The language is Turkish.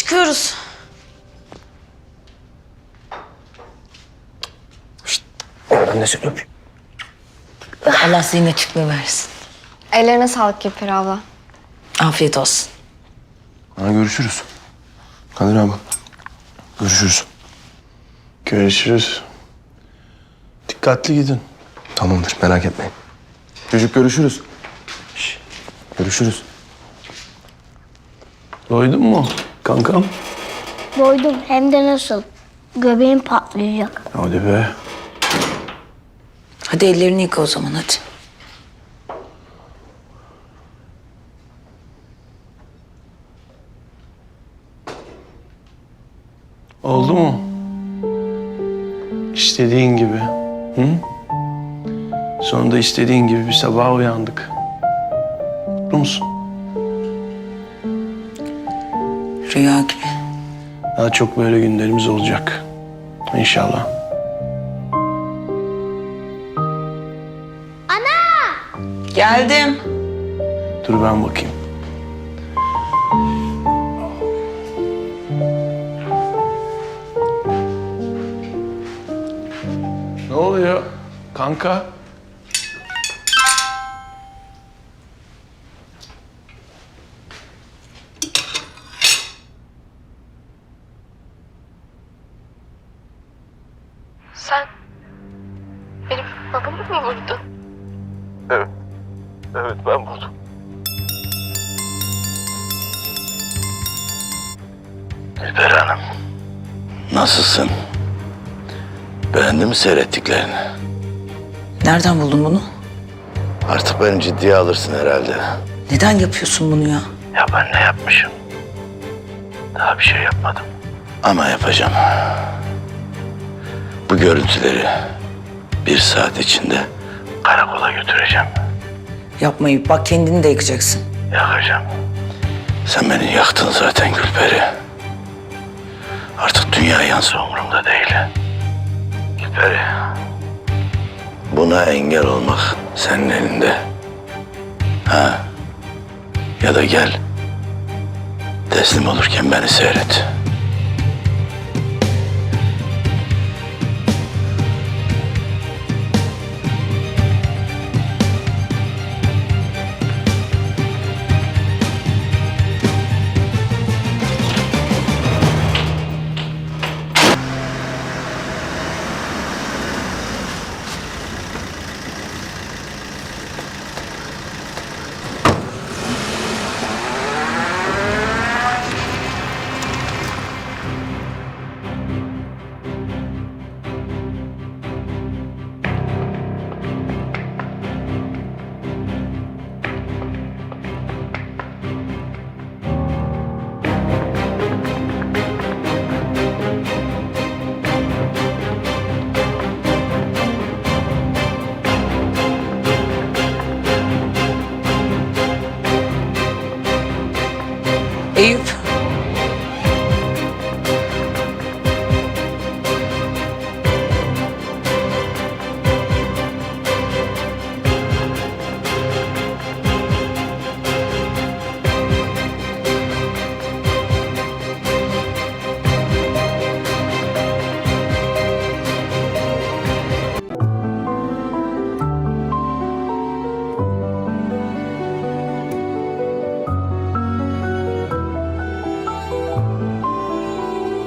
Çıkıyoruz. Ben de seni öpeyim. Allah senin açıklığı versin. Ellerine sağlık Gülper abla. Afiyet olsun. Ha, görüşürüz. Kadir abi. Görüşürüz. Görüşürüz. Dikkatli gidin. Tamamdır merak etmeyin. Çocuk görüşürüz. Şş, görüşürüz. Doydun mu kankam? Doydum hem de nasıl? Göbeğim patlayacak. Hadi be. Hadi ellerini yıka o zaman hadi. Oldu mu? İstediğin gibi. Hı? Sonunda istediğin gibi bir sabah uyandık. Mutlu musun? Rüya gibi. Daha çok böyle günlerimiz olacak. İnşallah. Geldim. Dur ben bakayım. Ne oluyor kanka? Sen benim babamı mı vurdun? Evet ben buldum. Ülper Hanım. Nasılsın? Beğendin mi seyrettiklerini? Nereden buldun bunu? Artık beni ciddiye alırsın herhalde. Neden yapıyorsun bunu ya? Ya ben ne yapmışım? Daha bir şey yapmadım. Ama yapacağım. Bu görüntüleri bir saat içinde karakola götüreceğim. Yapmayı bak kendini de yıkacaksın. Yakacağım. Sen beni yaktın zaten Gülperi. Artık dünya yansa umurumda değil. Gülperi. Buna engel olmak senin elinde. Ha? Ya da gel. Teslim olurken beni seyret. Eyüp